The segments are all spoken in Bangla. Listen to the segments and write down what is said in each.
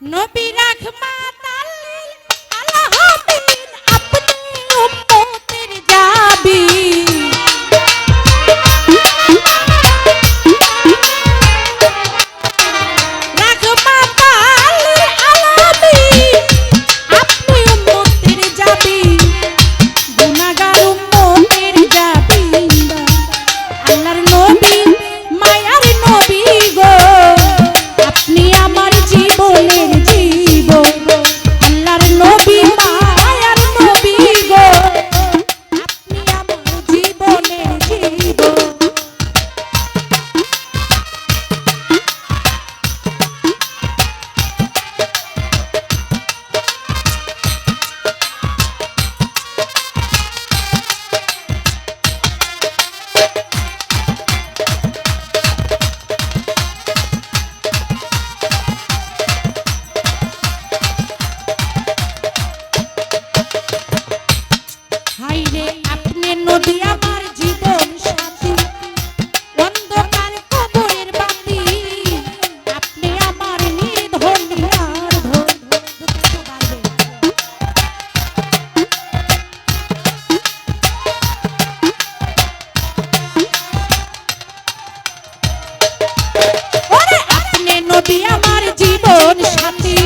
নবী রাখ মাতা যদি আমার জীবন সাথী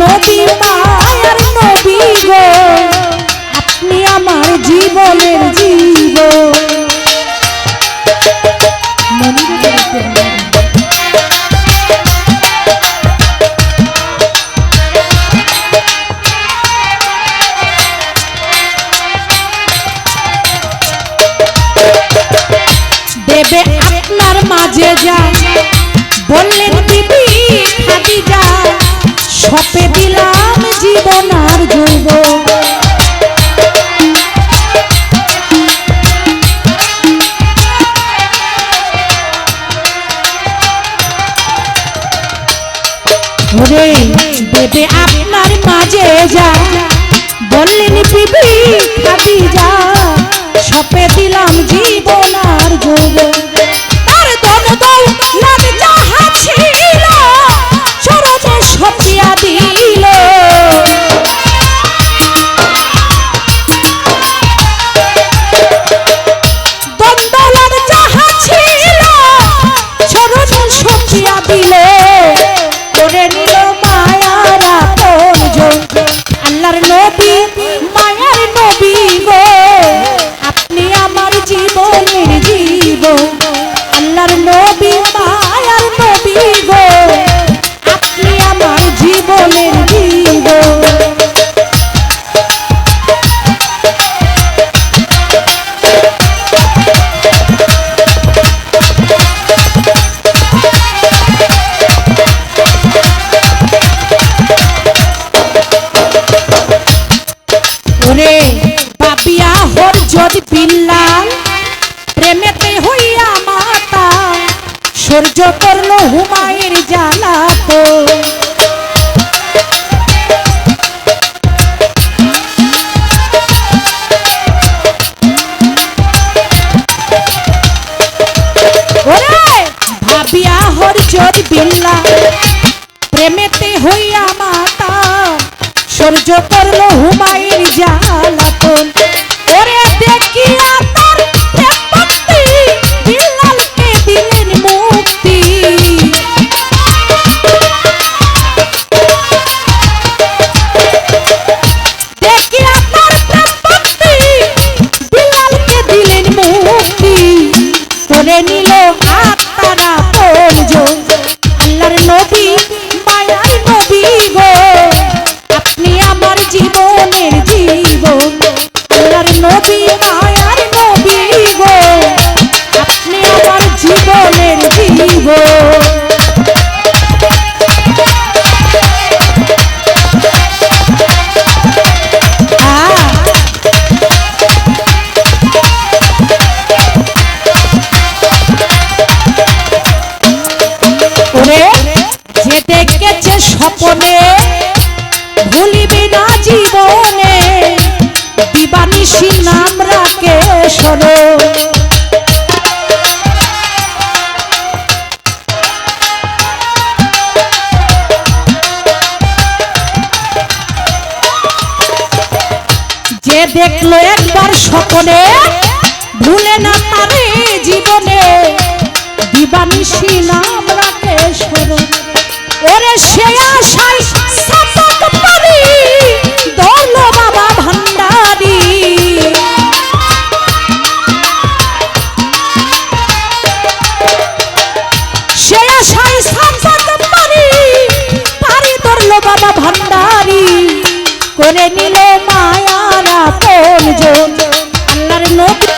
মায়ার নবী গো। আপনি আমার জীবনের জীব। দেবে আপনার মাঝে যায় বললে ওরে দেবে আপনার মাঝে যা। বললেন পিবি খাদি যা। সপে দিলাম জীবন আর যুব সহ্য করল হুমায়ের জ্বালাতো ভাবিয়া হরজর বিল্লা প্রেমেতে হইয়া মাতা। সহ্য করল হুমায়ের জ্বালা নিল আত্মারা পরজন আল্লাহর নবী মায়ার নবী গো। আপনি আমার জীবনের জীবন। দিবানিশি নাম রাখে যে দেখল একবার স্বপনে, ভুলে না তারে জীবনে। দিবানিশি নাম রাখে সরো ওরে সে আশাই পঞ্জ আল্লাহর নবী নবী